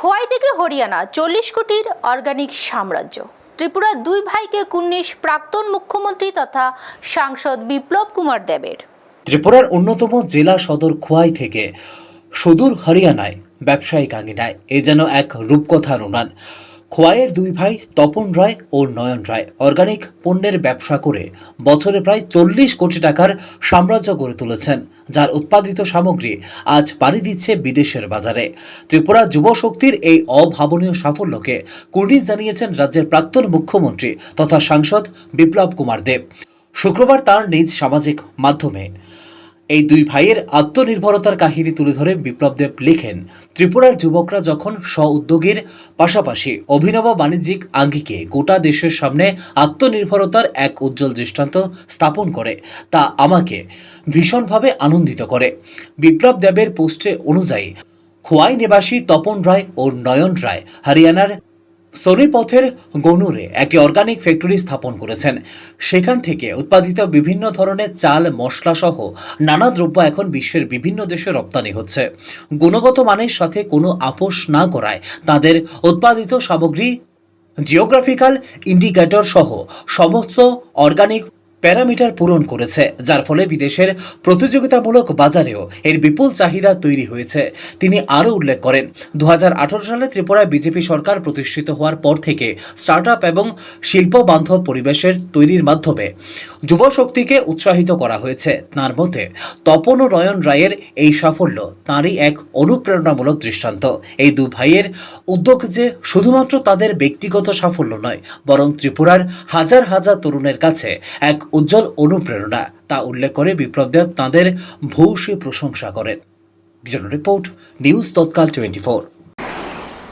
খোয়াই থেকে হরিয়ানা, চল্লিশ কোটির অর্গানিক সাম্রাজ্য। ত্রিপুরার দুই ভাইকে কুন্নিশ প্রাক্তন মুখ্যমন্ত্রী তথা সাংসদ বিপ্লব কুমার দেবের। ত্রিপুরার অন্যতম জেলা সদর খোয়াই থেকে সুদূর হরিয়ানায় ব্যবসায়িক আঙিনায় এ যেন এক রূপকথার উনান। খোয়াইয়ের দুই ভাই তপন রায় ও নয়ন রায় অর্গানিক পণ্যের ব্যবসা করে বছরে প্রায় চল্লিশ কোটি টাকার সাম্রাজ্য গড়ে তুলেছেন, যার উৎপাদিত সামগ্রী আজ পাড়ি দিচ্ছে বিদেশের বাজারে। ত্রিপুরা যুব শক্তির এই অভাবনীয় সাফল্যকে কুর্নিশ জানিয়েছেন রাজ্যের প্রাক্তন মুখ্যমন্ত্রী তথা সাংসদ বিপ্লব কুমার দেব। শুক্রবার তার নিজ সামাজিক মাধ্যমে এই দুই ভাইয়ের আত্মনির্ভরতার কাহিনী তুলে ধরে বিপ্লব দেব লিখেন, ত্রিপুরার যুবকরা যখন স্ব উদ্যোগের পাশাপাশি অভিনব বাণিজ্যিক আঙ্গিকে গোটা দেশের সামনে আত্মনির্ভরতার এক উজ্জ্বল দৃষ্টান্ত স্থাপন করে, তা আমাকে ভীষণভাবে আনন্দিত করে। বিপ্লব দেবের পোস্টে অনুযায়ী, খোয়াই নিবাসী তপন রায় ও নয়ন রায়, হরিয়ানার সোনিপথের গনুরে একটি অর্গানিক ফ্যাক্টরি স্থাপন করেছেন। সেখান থেকে উৎপাদিত বিভিন্ন ধরনের চাল, মশলা সহ নানা দ্রব্য এখন বিশ্বের বিভিন্ন দেশে রপ্তানি হচ্ছে। গুণগত মানের সাথে কোনো আপোষ না করায় তাদের উৎপাদিত সামগ্রী জিওগ্রাফিক্যাল ইন্ডিকেটর সহ সমস্ত অর্গানিক প্যারামিটার পূরণ করেছে, যার ফলে বিদেশের প্রতিযোগিতামূলক বাজারেও এর বিপুল চাহিদা তৈরি হয়েছে। তিনি আরও উল্লেখ করেন দু হাজার আঠেরো সালে ত্রিপুরায় বিজেপি সরকার প্রতিষ্ঠিত হওয়ার পর থেকে স্টার্ট এবং শিল্প বান্ধব পরিবেশের তৈরির মাধ্যমে যুব শক্তিকে উৎসাহিত করা হয়েছে। তার মধ্যে তপন ও নয়ন রায়ের এই সাফল্য তাঁরই এক অনুপ্রেরণামূলক দৃষ্টান্ত। এই দু ভাইয়ের উদ্যোগ যে শুধুমাত্র তাদের ব্যক্তিগত সাফল্য নয়, বরং ত্রিপুরার হাজার হাজার তরুণের কাছে এক উজ্জ্বল অনুপ্রেরণা তা উল্লেখ করে বিপ্লবদেব তাঁদের ভূয়সী প্রশংসা করেন। Bijan report, news Tatkal twenty four.